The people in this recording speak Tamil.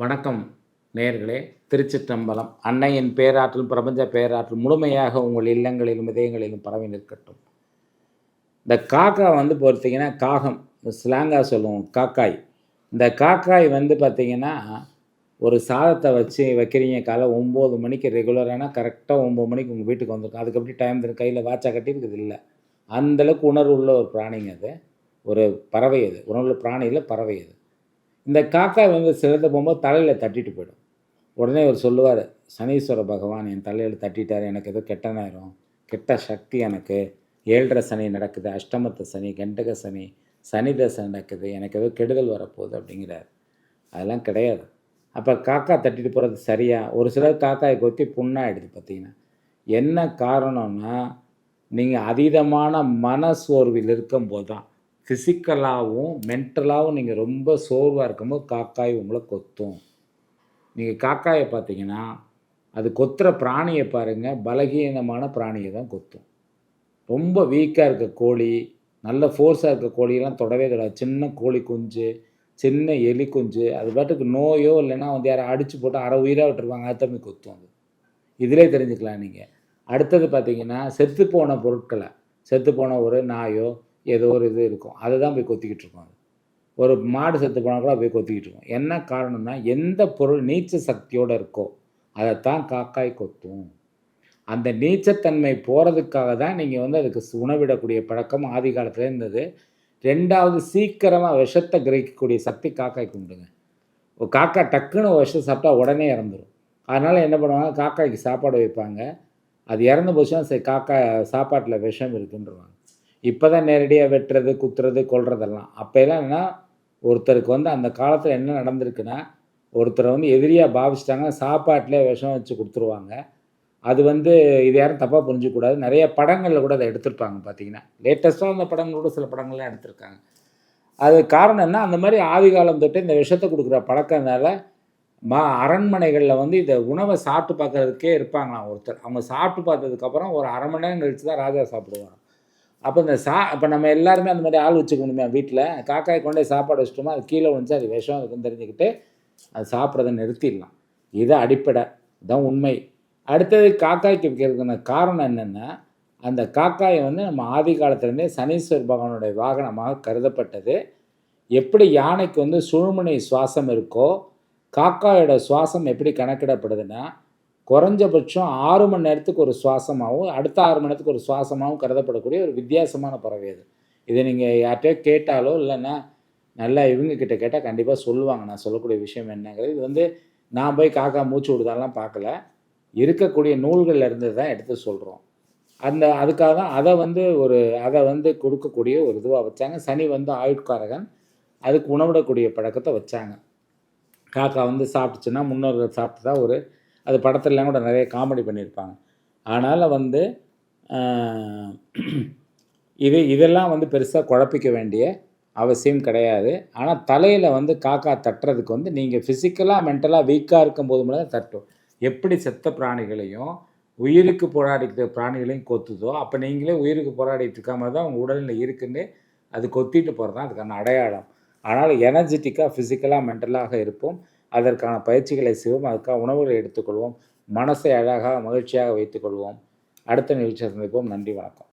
வணக்கம் நேர்களே திருச்சிற்றம்பலம் அன்னையின் பேராற்றல் பிரபஞ்ச பேராற்றல் முழுமையாக உங்கள் இல்லங்களிலும் இதயங்களிலும் பரவி நிற்கட்டும். இந்த காக்கா வந்து பார்த்தீங்கன்னா காகம் ஸ்லாங்காக சொல்லுவோம் காக்காய். இந்த காக்காய் வந்து பார்த்திங்கன்னா ஒரு சாதத்தை வச்சு வைக்கிறீங்க காலை ஒம்பது மணிக்கு ரெகுலரான கரெக்டாக ஒம்பது மணிக்கு உங்கள் வீட்டுக்கு வந்திருக்கும். அதுக்கு எப்படி டைம் தரும்? கையில் வாட்சா கட்டி இருக்குது இல்லை. அந்தளவுக்கு உணர்வு உள்ள ஒரு பிராணிங்க அது. ஒரு பறவை அது. உணர்வுள்ள பிராணியில் பறவை அது. இந்த காக்காய் வந்து சிறந்த போகும்போது தலையில் தட்டிட்டு போயிடும். உடனே அவர் சொல்லுவார் சனீஸ்வர பகவான் என் தலையில் தட்டிட்டார் எனக்கு ஏதோ கெட்ட நேரம் கெட்ட சக்தி எனக்கு. ஏழரை சனி நடக்குது அஷ்டமத்து சனி கண்டக சனி சனி தசை நடக்குது எனக்கு ஏதோ கெடுதல் வரப்போகுது அப்படிங்கிறார். அதெல்லாம் கிடையாது. அப்போ காக்கா தட்டிட்டு போகிறது சரியா? ஒரு சிலர் காக்காயை கொத்தி புண்ணாயிடுது பார்த்தீங்கன்னா. என்ன காரணம்னா நீங்கள் அதீதமான மன சோர்வில் இருக்கும்போது தான் ஃபிசிக்கலாகவும் மென்டலாகவும் நீங்கள் ரொம்ப சோர்வாக இருக்கும்போது காக்காய் உங்களை கொத்தும். நீங்கள் காக்காயை பார்த்தீங்கன்னா அது கொத்துற பிராணியை பாருங்கள் பலகீனமான பிராணியை தான் கொத்தும். ரொம்ப வீக்காக இருக்க கோழி நல்ல ஃபோர்ஸாக இருக்க கோழியெல்லாம் தொடவே தொடாது. சின்ன கோழி குஞ்சு சின்ன எலி குஞ்சு அது பாட்டுக்கு நோயோ இல்லைன்னா வந்து யாரை அடித்து போட்டு அரை உயிராக விட்டுருவாங்க அது தம்பி கொத்தும் அது. இதிலே தெரிஞ்சுக்கலாம் நீங்கள் அடுத்தது பார்த்தீங்கன்னா செத்து போன பொருட்களை செத்து போன ஒரு நாயோ ஏதோ ஒரு இது இருக்கும். அதை தான் போய் கொத்திக்கிட்டு இருக்கோம் அது. ஒரு மாடு செத்து போனால் கூட போய் கொத்திக்கிட்டு இருக்கோம். என்ன காரணம்னா எந்த பொருள் நீச்ச சக்தியோடு இருக்கோ அதைத்தான் காக்காய் கொத்தும். அந்த நீச்சத்தன்மை போகிறதுக்காக தான் நீங்கள் வந்து அதுக்கு உணவிடக்கூடிய பழக்கம் ஆதி காலத்தில் இருந்தது. ரெண்டாவது சீக்கிரமாக விஷத்தை கிரகிக்கக்கூடிய சக்தி காக்காய்க்கு உண்டுங்க ஒரு காக்கா டக்குன்னு விஷத்தை சாப்பிட்டா உடனே இறந்துடும் அதனால் என்ன பண்ணுவாங்க காக்காய்க்கு சாப்பாடு வைப்பாங்க. அது இறந்து போச்சுன்னா சரி காக்கா சாப்பாட்டில் விஷம் இருக்குன்றவாங்க. இப்போ தான் நேரடியாக வெட்டுறது குத்துறது கொள்றதெல்லாம் அப்போலாம் என்னென்னா ஒருத்தருக்கு வந்து அந்த காலத்தில் என்ன நடந்திருக்குன்னா ஒருத்தரை வந்து எதிரியாக பாவிச்சிட்டாங்க சாப்பாட்டிலே விஷம் வச்சு கொடுத்துருவாங்க. அது வந்து இது யாரும் தப்பாக புரிஞ்சக்கூடாது நிறைய படங்களில் கூட அதை எடுத்திருப்பாங்க பார்த்தீங்கன்னா. லேட்டஸ்ட்டாக அந்த படங்கள் கூட சில படங்கள்லாம் எடுத்திருக்காங்க. அது காரணம் என்ன? அந்த மாதிரி ஆதி காலம் தொட்டு இந்த விஷத்தை கொடுக்குற பழக்கம்னால மா அரண்மனைகளில் வந்து இதை உணவை சாப்பிட்டு பார்க்கறதுக்கே இருப்பாங்களாம் ஒருத்தர். அவங்க சாப்பிட்டு பார்த்ததுக்கப்புறம் ஒரு அரை மணி நேரம் கழித்து தான் ராஜா சாப்பிடுவாங்க அப்போ இந்த சா இப்போ நம்ம எல்லாருமே அந்த மாதிரி ஆள் வச்சுக்கணுமே வீட்டில் காக்காய் கொண்டே சாப்பாடு வச்சிட்டோமா அது கீழே வந்துச்சு அது விஷம் இருக்குன்னு தெரிஞ்சுக்கிட்டு அது சாப்பிட்றத நிறுத்திடலாம். இது அடிப்படை. இதுதான் உண்மை. அடுத்தது காக்காய்க்கு வைக்கிறதுக்கான காரணம் என்னென்னா அந்த காக்காயை வந்து நம்ம ஆதி காலத்துலேருந்தே சனீஸ்வர் பகவானுடைய வாகனமாக கருதப்பட்டது. எப்படி யானைக்கு வந்து சுழுமுனை சுவாசம் இருக்கோ காக்காயோட சுவாசம் எப்படி கணக்கிடப்படுதுன்னா குறைஞ்சபட்சம் ஆறு மணி நேரத்துக்கு ஒரு சுவாசமாகவும் அடுத்த ஆறு மணி நேரத்துக்கு ஒரு சுவாசமாகவும் கருதப்படக்கூடிய ஒரு வித்தியாசமான பறவை அது இதை நீங்கள் யார்கிட்டயோ கேட்டாலோ இல்லைன்னா நல்லா இவங்கக்கிட்ட கேட்டால் கண்டிப்பாக சொல்லுவாங்க. நான் சொல்லக்கூடிய விஷயம் என்னங்கிறது இது வந்து நான் போய் காக்கா மூச்சு விடுதாலாம் பார்க்கல. இருக்கக்கூடிய நூல்களில் இருந்து தான் எடுத்து சொல்கிறோம் அந்த அதுக்காக தான் அதை வந்து ஒரு அதை வந்து கொடுக்கக்கூடிய ஒரு இதுவாக வச்சாங்க. சனி வந்து ஆயுட்காரகன். அதுக்கு உணவிடக்கூடிய பழக்கத்தை வச்சாங்க. காக்கா வந்து சாப்பிட்டுச்சுன்னா முன்னோர்கள் சாப்பிட்டு தான் ஒரு அது படத்துலலாம் கூட நிறைய காமெடி பண்ணியிருப்பாங்க. அதனால் வந்து இது இதெல்லாம் வந்து பெருசாக குழப்பிக்க வேண்டிய அவசியம் கிடையாது. ஆனால் தலையில் வந்து காக்கா தட்டுறதுக்கு வந்து நீங்கள் ஃபிசிக்கலாக மென்டலாக வீக்காக இருக்கும்போது மட்டும் தான் தட்டும். எப்படி செத்த பிராணிகளையும் உயிருக்கு போராடிக்கிற பிராணிகளையும் கொத்துதோ அப்போ நீங்களே உயிருக்கு போராடிட்டு இருக்காம தான் உங்கள் உடலில் இருக்குன்னு அது கொத்திட்டு போகிறது தான் அதுக்கான அடையாளம். ஆனால் எனர்ஜெட்டிக்காக ஃபிசிக்கலாக மென்டலாக இருப்போம். அதற்கான பயிற்சிகளை செய்வோம். அதுக்காக உணவுகளை எடுத்துக்கொள்வோம். மனசை அழகாக மகிழ்ச்சியாக வைத்துக்கொள்வோம். அடுத்த நிகழ்ச்சியை சந்திப்போம். நன்றி வணக்கம்.